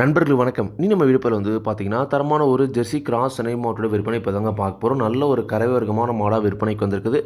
நண்பர்கள் வணக்கம். நீ நம்ம விழுப்பில் வந்து பார்த்தீங்கன்னா தரமான ஒரு ஜெர்சி கிராஸ் சென்னை மாட்டோட விற்பனை இப்போ தாங்க பார்க்க போகிறோம் நல்ல ஒரு கரை வர்க்கமான மாடாக விற்பனைக்கு வந்திருக்குது.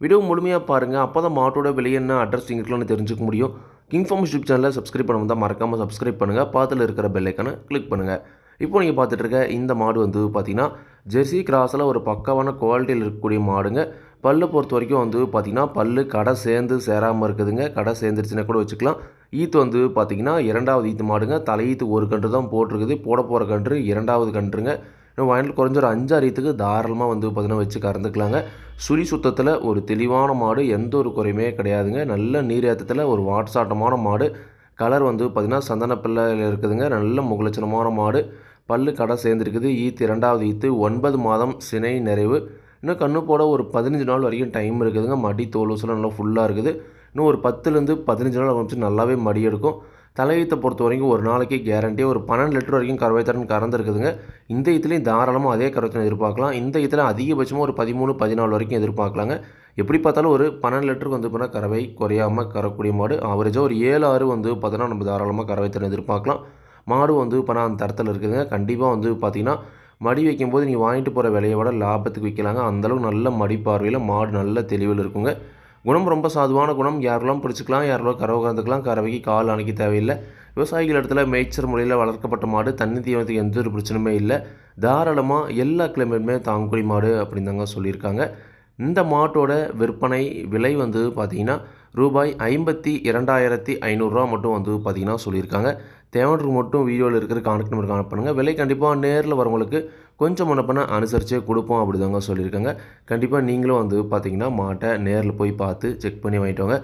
வீடியோ முழுமையாக பாருங்கள் அப்போ தான் மாட்டோட விலை என்ன அட்ரஸ் இருக்குன்னு தெரிஞ்சுக்க முடியும். கிங் ஃபார்ம் யூடியூப் சேனலை சப்ஸ்கிரைப் பண்ண வந்தால் மறக்காமல் சப்ஸ்கிரைப் பண்ணுங்கள் பாத்தில் இருக்கிற பெல்லைக்கான கிளிக் பண்ணுங்கள் இப்போ நீங்கள் பார்த்துட்டு இருக்க இந்த மாடு வந்து பார்த்தீங்கன்னா ஜெர்சி கிராஸில் ஒரு பக்காவான குவாலிட்டியில் இருக்கக்கூடிய மாடுங்க. பல்லை பொறுத்த வரைக்கும் வந்து பார்த்திங்கன்னா பல்லு கடை சேர்ந்து சேராமல் இருக்குதுங்க. கடை சேர்ந்துருச்சுன்னா கூட வச்சுக்கலாம். ஈத்து வந்து பார்த்திங்கன்னா இரண்டாவது ஈத்து மாடுங்க. தலையீத்து ஒரு கன்று தான் போட்டிருக்குது. போட போகிற கன்று இரண்டாவது கன்றுங்க. இன்னும் வயலில் குறைஞ்ச ஒரு அஞ்சாறு ஈத்துக்கு தாராளமாக வந்து பார்த்திங்கன்னா வச்சு கறந்துக்கலாங்க. சுழி சுத்தத்தில் ஒரு தெளிவான மாடு எந்த ஒரு குறையுமே கிடையாதுங்க. நல்ல நீர் ஏற்றத்தில் ஒரு வாட்சாட்டமான மாடு. கலர் வந்து பார்த்திங்கன்னா சந்தனப்பிள்ளையில் இருக்குதுங்க. நல்ல முகலட்சணமான மாடு. பல்லு கடை சேர்ந்துருக்குது. ஈத்து இரண்டாவது ஈத்து. ஒன்பது மாதம் சினை நிறைவு. இன்னும் கண்ணு போட ஒரு பதினஞ்சு நாள் வரைக்கும் டைம் இருக்குதுங்க. மடி தோல் நல்லா ஃபுல்லாக இருக்குது. இன்னும் ஒரு பத்துலேருந்து பதினஞ்சு நாள் ஆரம்பிச்சு நல்லாவே மடி எடுக்கும். தலையீத்தை பொறுத்த வரைக்கும் ஒரு நாளைக்கு கேரண்டியாக ஒரு பன்னெண்டு லிட்டர் வரைக்கும் கறவைத்தரன் கறந்துருக்குதுங்க. இந்த ஈத்துலேயும் தாராளமாக அதே கறவைத்தரன் எதிர்பார்க்கலாம். இந்த ஈத்தில் அதிகபட்சமாக ஒரு பதிமூணு பதினாலு வரைக்கும் எதிர்பார்க்கலாங்க. எப்படி பார்த்தாலும் ஒரு பன்னெண்டு லிட்டருக்கு வந்து பார்த்தா கறவை குறையாமல் கறக்கூடிய மாடு. ஆவரேஜாக ஒரு ஏழு ஆறு வந்து பார்த்தோன்னா நம்ம தாராளமாக கறவைத்தரன் எதிர்பார்க்கலாம். மாடு வந்து இப்போ நான் அந்த தரத்தில் இருக்குதுங்க. கண்டிப்பாக வந்து பார்த்திங்கன்னா மடி வைக்கும்போது நீங்கள் வாங்கிட்டு போகிற விலையை விட லாபத்துக்கு விற்கலாங்க. அந்தளவுக்கு நல்ல மடி பார்வையில் மாடு நல்ல தெளிவில் இருக்குங்க. குணம் ரொம்ப சாதுவான குணம். யாரெல்லாம் பிடிச்சிக்கலாம் யாரெல்லாம் கறவை கறந்துக்கலாம் கறவைக்கு கால் அணைக்க தேவையில்லை. விவசாயிகள் இடத்துல மேய்ச்சல் முறையில் வளர்க்கப்பட்ட மாடு தண்ணி தீவனத்துக்கு எந்த ஒரு பிரச்சனையுமே இல்லை. தாராளமாக எல்லா கிளைமேட்டுமே தாங்குடி மாடு அப்படின்னு தாங்க சொல்லியிருக்காங்க. இந்த மாட்டோட விற்பனை விலை வந்து பார்த்திங்கன்னா ரூபாய் ஐம்பத்தி இரண்டாயிரத்தி ஐநூறுரூவா மட்டும் வந்து பார்த்திங்கன்னா சொல்லியிருக்காங்க. தேவைக்கு மட்டும் வீடியோவில் இருக்கிற கான்டெக்ட் நம்பர் கான்டெக்ட் பண்ணுங்கள் விலை கண்டிப்பாக நேரில் வரவங்களுக்கு கொஞ்சம் முன்னப்பண்ண அனுசரித்து கொடுப்போம் அப்படி தாங்க சொல்லியிருக்காங்க. கண்டிப்பாக நீங்களும் வந்து பார்த்தீங்கன்னா மாட்டை நேரில் போய் பார்த்து செக் பண்ணி வாங்கிட்டு வாங்க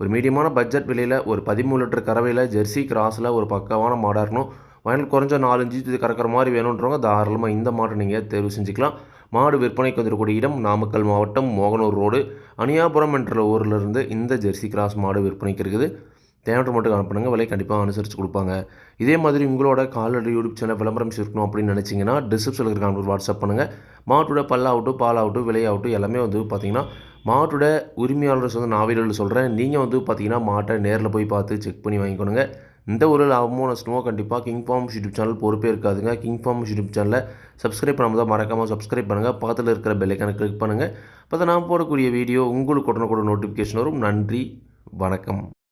ஒரு மீடியமான பட்ஜெட் விலையில் ஒரு பதிமூணு லிட்டர் கறவையில் ஜெர்சி கிராஸில் ஒரு பக்கமான மாடாக இருக்கணும். வயல் குறைஞ்ச நாலஞ்சு இது கறக்கிற மாதிரி வேணுன்றவங்க தாராளமாக இந்த மாட்டை நீங்கள் தேர்வு செஞ்சுக்கலாம். மாடு விற்பனைக்கு வந்துடக்கூடிய இடம் நாமக்கல் மாவட்டம் மோகனூர் ரோடு அணியாபுரம் என்ற ஊரிலிருந்து இந்த ஜெர்சி கிராஸ் மாடு விற்பனைக்கு இருக்குது. தேவையான மட்டும் அனுப்புனுங்க விலை கண்டிப்பாக அனுசரித்து கொடுப்பாங்க. இதே மாதிரி உங்களோட கால்நடை யூடியூப் சேனல் விளம்பரம் சேர்க்கணும் அப்படின்னு நினச்சிங்கன்னா டிஸ்கிரிப்ஷனில் இருக்கிற நம்பர் வாட்ஸ்அப் பண்ணுங்கள் மாட்டோட பல்லாகட்டும் பாலாகட்டும் விலையாகட்டும் எல்லாமே வந்து பார்த்திங்கன்னா மாட்டோட உரிமையாளர் சொந்த நாவிலில் சொல்கிறேன் நீங்கள் வந்து பார்த்தீங்கன்னா மாட்டை நேரில் போய் பார்த்து செக் பண்ணி வாங்கிக்கணுங்க. இந்த ஒரு லாபமோ நஷ்டமோ கண்டிப்பாக கிங் ஃபார்ம் யூடியூப் சேனல் பொறுப்பே இருக்காதுங்க. கிங் ஃபார்ம் யூடியூப் சேனலில் சப்ஸ்கிரைப் பண்ணாமல் தான் மறக்காமல் சப்ஸ்கிரைப் பண்ணுங்கள் பக்கத்தில் இருக்கிற பெல்லைக்கான கிளிக் பண்ணுங்கள் அப்போ நான் போடக்கூடிய வீடியோ உங்களுக்கு உடனுக்குடன் நோட்டிஃபிகேஷன் வரும். நன்றி வணக்கம்.